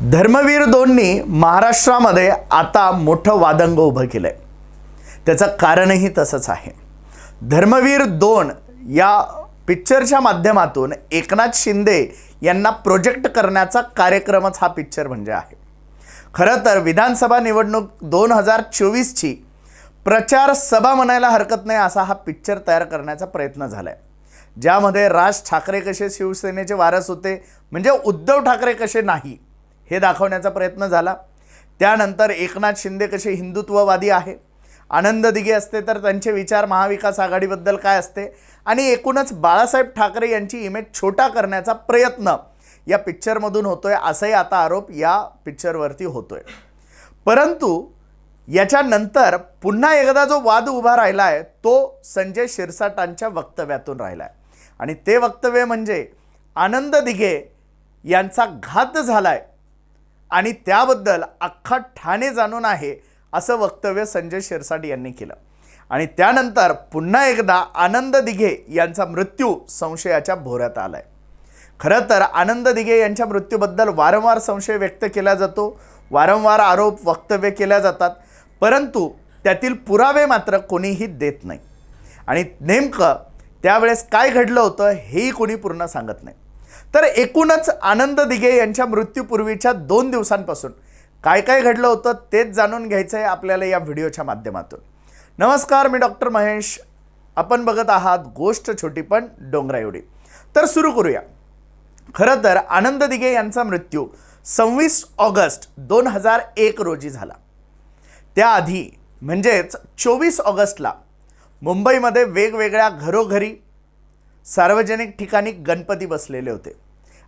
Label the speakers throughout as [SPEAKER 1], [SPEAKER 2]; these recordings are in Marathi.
[SPEAKER 1] धर्मवीर दोननी महाराष्ट्रामध्ये आता मोठं वादंग उभं केलंय. त्याचं कारणही तसंच आहे. धर्मवीर दोन या पिक्चरच्या माध्यमातून एकनाथ शिंदे यांना प्रोजेक्ट करण्याचा कार्यक्रमच हा पिक्चर म्हणजे आहे. खरं तर विधानसभा निवडणूक दोन हजार चोवीसची प्रचार सभा म्हणायला हरकत नाही असा हा पिक्चर तयार करण्याचा प्रयत्न झाला आहे ज्यामध्ये राज ठाकरे कसे शिवसेनेचे वारस होते म्हणजे उद्धव ठाकरे कसे नाही हे दाखवण्याचा प्रयत्न झाला. त्यानंतर एकनाथ शिंदे कसे हिंदुत्ववादी आहे? आनंद दिघे असते तर त्यांचे विचार महाविकास आघाडीबद्दल काय असते? आणि एकूणच बाळासाहेब ठाकरे यांची इमेज छोटा करण्याचा प्रयत्न या पिक्चरमधून होतोय असाही आता आरोप या पिक्चरवरती होतोय. परंतु याच्यानंतर पुन्हा एकदा जो वाद उभा राहिला आहे तो संजय शिरसाटांच्या वक्तव्यातून राहिला आहे आणि ते वक्तव्य म्हणजे आनंद दिघे यांचा घात झाला आहे आणि त्याबद्दल अख्खा ठाणे जाणून आहे असं वक्तव्य संजय शिरसाट यांनी केलं. आणि त्यानंतर पुन्हा एकदा आनंद दिघे यांचा मृत्यू संशयाच्या भोऱ्यात आलाय. खरं तर आनंद दिघे यांच्या मृत्यूबद्दल वारंवार संशय व्यक्त केला जातो वारंवार आरोप वक्तव्य केल्या जातात परंतु त्यातील पुरावे मात्र कोणीही देत नाही. आणि नेमकं त्यावेळेस काय घडलं होतं हेही कोणी पूर्ण सांगत नाही. तर एकूणच आनंद दिघे यांच्या मृत्यूपूर्वीच्या दोन दिवसांपासून. काय काय घडलं होतं तेच जाणून घ्यायचं आहे आपल्याला या व्हिडिओच्या माध्यमातून. नमस्कार मी डॉक्टर महेश. आपण बघत आहात गोष्ट छोटी पण डोंगरा एवढी. तर सुरू करूया. खरं तर आनंद दिघे यांचा मृत्यू सव्वीस ऑगस्ट दोन हजार एक रोजी झाला. त्याआधी म्हणजेच चोवीस ऑगस्टला मुंबईमध्ये वेगवेगळ्या घरोघरी सार्वजनिक ठिकाणी गणपती बसलेले होते.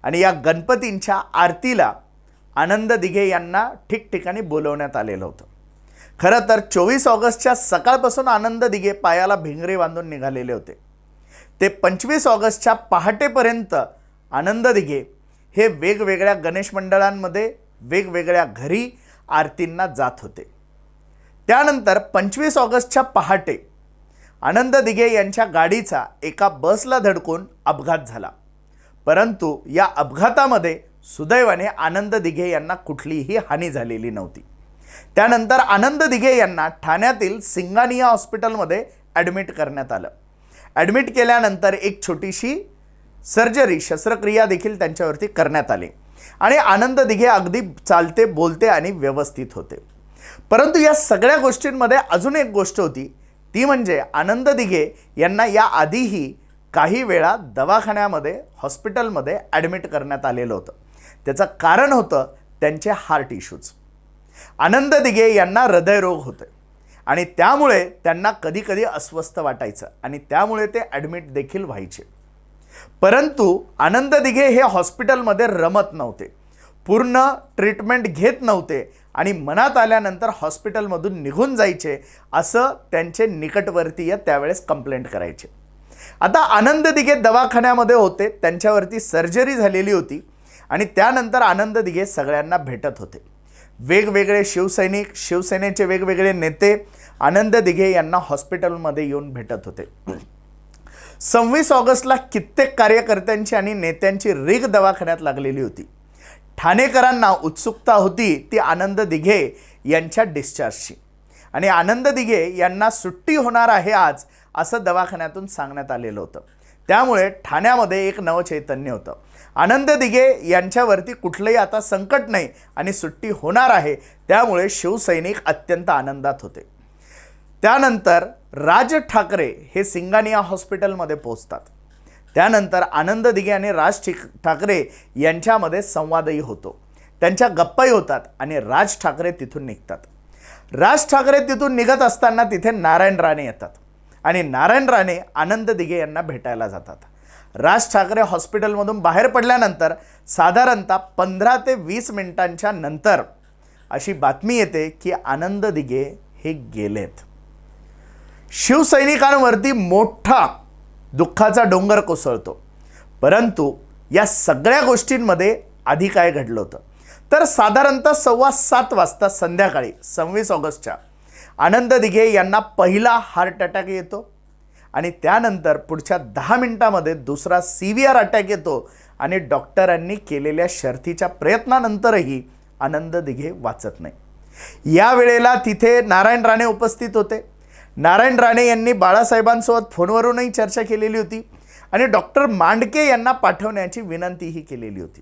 [SPEAKER 1] आणि या गणपतींच्या आरतीला आनंद दिघे यांना ठिकठिकाणी बोलवण्यात आलेलं होतं. खरं तर चोवीस ऑगस्टच्या सकाळपासून आनंद दिघे पायाला भिंगरे बांधून निघालेले होते. ते पंचवीस ऑगस्टच्या पहाटेपर्यंत आनंद दिघे हे वेगवेगळ्या गणेश मंडळांमध्ये वेगवेगळ्या घरी आरतींना जात होते. त्यानंतर पंचवीस ऑगस्टच्या पहाटे आनंद दिघे यांच्या गाडीचा एका बसला धडकून अपघात झाला. परंतु या अपघातामध्ये सुदैवाने आनंद दिघे यांना कुठलीही हानी झालेली नव्हती. त्यानंतर आनंद दिघे यांना ठाण्यातील सिंगानिया हॉस्पिटलमध्ये ॲडमिट करण्यात आलं. ॲडमिट केल्यानंतर एक छोटीशी सर्जरी शस्त्रक्रिया देखील त्यांच्यावरती करण्यात आली आणि आनंद दिघे अगदी चालते बोलते आणि व्यवस्थित होते. परंतु या सगळ्या गोष्टींमध्ये अजून एक गोष्ट होती ती म्हणजे आनंद दिघे यांना या आधीही काही वेळा दवाखान्यामध्ये हॉस्पिटलमध्ये ॲडमिट करण्यात आलेलं होतं. त्याचं कारण होतं त्यांचे हार्ट इश्यूज. आनंद दिघे यांना हृदयरोग होते. आणि त्यामुळे त्यांना कधीकधी अस्वस्थ वाटायचं आणि त्यामुळे ते ॲडमिट देखील व्हायचे. परंतु आनंद दिघे हे हॉस्पिटलमध्ये रमत नव्हते. पूर्ण ट्रीटमेंट घेत नव्हते आणि मनात आल्यानंतर हॉस्पिटलमधून निघून जायचे असं त्यांचे निकटवर्तीय त्यावेळेस कंप्लेंट करायचे. आता आनंद दिघे दवाखान्यामध्ये होते त्यांच्यावरती सर्जरी झालेली होती आणि त्यानंतर आनंद दिघे सगळ्यांना भेटत होते. वेगवेगळे शिवसैनिक शिवसेनेचे वेगवेगळे नेते आनंद दिघे यांना हॉस्पिटलमध्ये येऊन भेटत होते. सव्वीस ऑगस्टला कित्येक कार्यकर्त्यांची आणि नेत्यांची रीग दवाखान्यात लागलेली होती. ठाणेकरांना उत्सुकता होती ती आनंद दिघे यांच्या डिस्चार्जची आणि आनंद दिघे यांना सुट्टी होणार आहे आज असं दवाखान्यातून सांगण्यात आलेलं होतं. त्यामुळे ठाण्यामध्ये एक नवचैतन्य होतं. आनंद दिघे यांच्यावरती कुठलंही आता संकट नाही आणि सुट्टी होणार आहे त्यामुळे शिवसैनिक अत्यंत आनंदात होते. त्यानंतर राज ठाकरे हे सिंगानिया हॉस्पिटलमध्ये पोचतात त्यानंतर आनंद दिघे आणि राज ठिक ठाकरे यांच्यामध्ये संवादही होतो. त्यांच्या गप्पाही होतात आणि राज ठाकरे तिथून निघतात. राज ठाकरे तिथून निघत असताना तिथे नारायण राणे येतात आणि नारायण राणे आनंद दिघे यांना भेटायला जातात. राज ठाकरे हॉस्पिटलमधून बाहेर पडल्यानंतर साधारणतः पंधरा ते वीस मिनिटांच्या नंतर अशी बातमी येते की आनंद दिघे हे गेलेत. शिवसैनिकांवरती मोठा दुःखाचा डोंगर कोसळतो. परंतु या सगळ्या गोष्टींमध्ये आधी काय घडलं होतं? तर साधारणतः सव्वा सात वाजता संध्याकाळी सव्वीस ऑगस्टच्या आनंद दिघे यांना पहिला हार्ट अटॅक येतो आणि त्यानंतर पुढच्या दहा मिनिटामध्ये दुसरा सी व्ही आर अटॅक येतो आणि डॉक्टरांनी केलेल्या शर्थीच्या प्रयत्नानंतरही आनंद दिघे वाचत नाही. या वेळेला तिथे नारायण राणे उपस्थित होते. नारायण राणे यांनी बाळासाहेबांसोबत फोनवरूनही चर्चा केलेली होती आणि डॉक्टर मांडके यांना पाठवण्याची विनंतीही केलेली होती.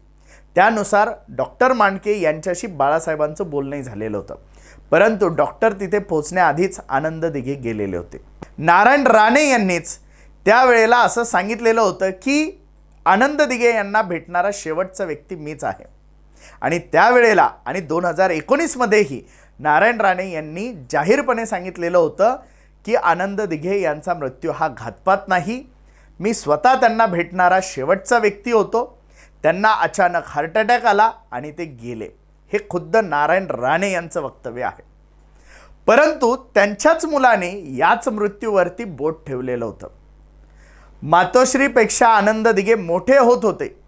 [SPEAKER 1] त्यानुसार डॉक्टर मांडके यांच्याशी बाळासाहेबांचं बोलणंही झालेलं होतं. परंतु डॉक्टर तिथे पोहोचण्याआधीच आनंद दिघे गेलेले होते. नारायण राणे यांनीच त्यावेळेला असं सांगितलेलं होतं की आनंद दिघे यांना भेटणारा शेवटचा व्यक्ती मीच आहे. आणि त्यावेळेला आणि दोन हजार एकोणीसमध्येही नारायण राणे यांनी जाहीरपणे सांगितलेलं होतं की आनंद दिघे यांचा मृत्यू हा घातपात नाही. मी स्वतः त्यांना भेटणारा शेवटचा व्यक्ती होतो. त्यांना अचानक हार्ट अटॅक आला आणि ते गेले. हे खुद्द नारायण राणे यांचं वक्तव्य आहे. परंतु त्यांच्याच मुलाने याच मृत्यूवरती बोट ठेवलेलं होतं. मातोश्रीपेक्षा आनंद दिघे मोठे होत होते.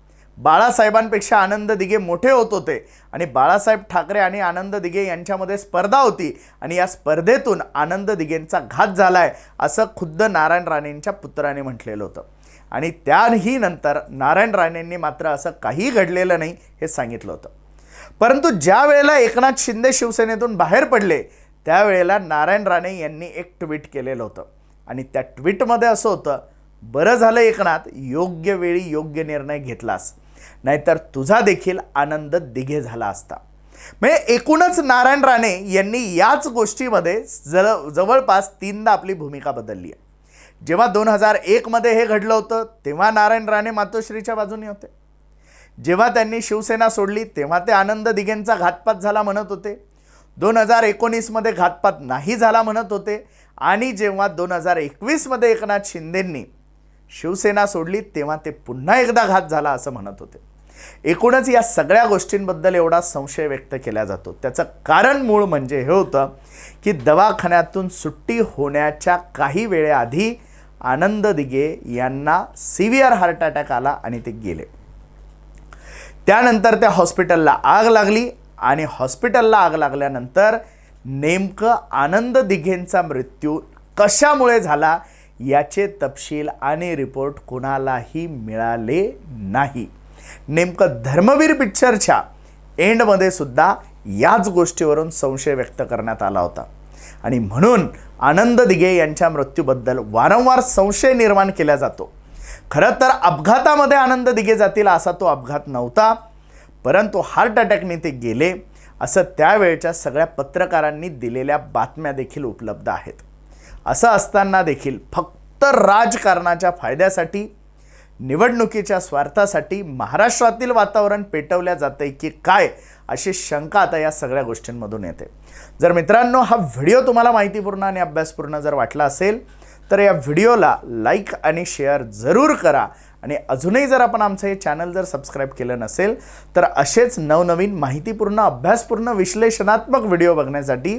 [SPEAKER 1] बाळासाहेबांपेक्षा आनंद दिघे मोठे होत होते. आणि बाळासाहेब ठाकरे आणि आनंद दिघे यांच्यामध्ये स्पर्धा होती. आणि या स्पर्धेतून आनंद दिघेंचा घात झालाय असं खुद्द नारायण राणेंच्या पुत्राने म्हटलेलं होतं. आणि त्याही नंतर नारायण राणेंनी मात्र असं काही घडलेलं नाही हे सांगितलं होतं. परंतु ज्या वेळेला एकनाथ शिंदे शिवसेनेतून बाहेर पडले त्यावेळेला नारायण राणे यांनी एक ट्विट केलेलं होतं. आणि त्या ट्विटमध्ये असं होतं बरं झालं एकनाथ योग्य वेळी योग्य निर्णय घेतलास. नाहीतर तुझा देखील आनंद दिघे झाला असता. म्हणजे एकूणच नारायण राणे यांनी याच गोष्टीमध्ये जव जवळपास तीनदा आपली भूमिका बदलली आहे. जेव्हा दोन हजार एकमध्ये हे घडलं होतं तेव्हा नारायण राणे मातोश्रीच्या बाजूने होते. जेव्हा त्यांनी शिवसेना सोडली तेव्हा ते आनंद दिघेंचा घातपात झाला म्हणत होते. दोन हजार एकोणीसमध्ये घातपात नाही झाला म्हणत होते. आणि जेव्हा दोन हजार एकवीसमध्ये एकनाथ शिंदेंनी शिवसेना सोडली तेव्हा ते पुन्हा एकदा घात झाला असं म्हणत होते. एकूणच या सगळ्या गोष्टींबद्दल एवढा संशय व्यक्त केला जातो. त्याचं कारण मूळ म्हणजे हे होतं की दवाखान्यातून सुट्टी होण्याच्या काही वेळेआधी आनंद दिघे यांना सिव्हिअर हार्ट अटॅक आला आणि ते गेले. त्यानंतर त्या हॉस्पिटलला आग लागली आणि हॉस्पिटलला आग लागल्यानंतर नेमकं आनंद दिघेंचा मृत्यू कशामुळे झाला याचे तपशील आणि रिपोर्ट कोणालाही मिळाले नाही. नेमकं धर्मवीर पिक्चरच्या एंडमध्ये सुद्धा याच गोष्टीवरून संशय व्यक्त करण्यात आला होता. आणि म्हणून आनंद दिघे यांच्या मृत्यूबद्दल वारंवार संशय निर्माण केला जातो. खरं तर अपघातामध्ये आनंद दिघे जातील असा तो अपघात नव्हता परंतु हार्ट अटॅकने ते गेले असं त्यावेळच्या सगळ्या पत्रकारांनी दिलेल्या बातम्या देखील उपलब्ध आहेत. असं असताना देखील फक्त राजकारणाच्या फायद्यासाठी निवडणुकीच्या स्वार्थासाठी महाराष्ट्रातील वातावरण पेटवल्या जाते की काय अशी शंका आता या सगळ्या गोष्टींमधून येते. जर मित्रांनो हा व्हिडिओ तुम्हाला माहितीपूर्ण आणि अभ्यासपूर्ण जर वाटला असेल तर या व्हिडिओला लाईक आणि शेअर जरूर करा. आणि अजूनही जर आपण आमचं हे चॅनल जर सबस्क्राईब केलं नसेल तर असेच नवनवीन माहितीपूर्ण अभ्यासपूर्ण विश्लेषणात्मक व्हिडिओ बघण्यासाठी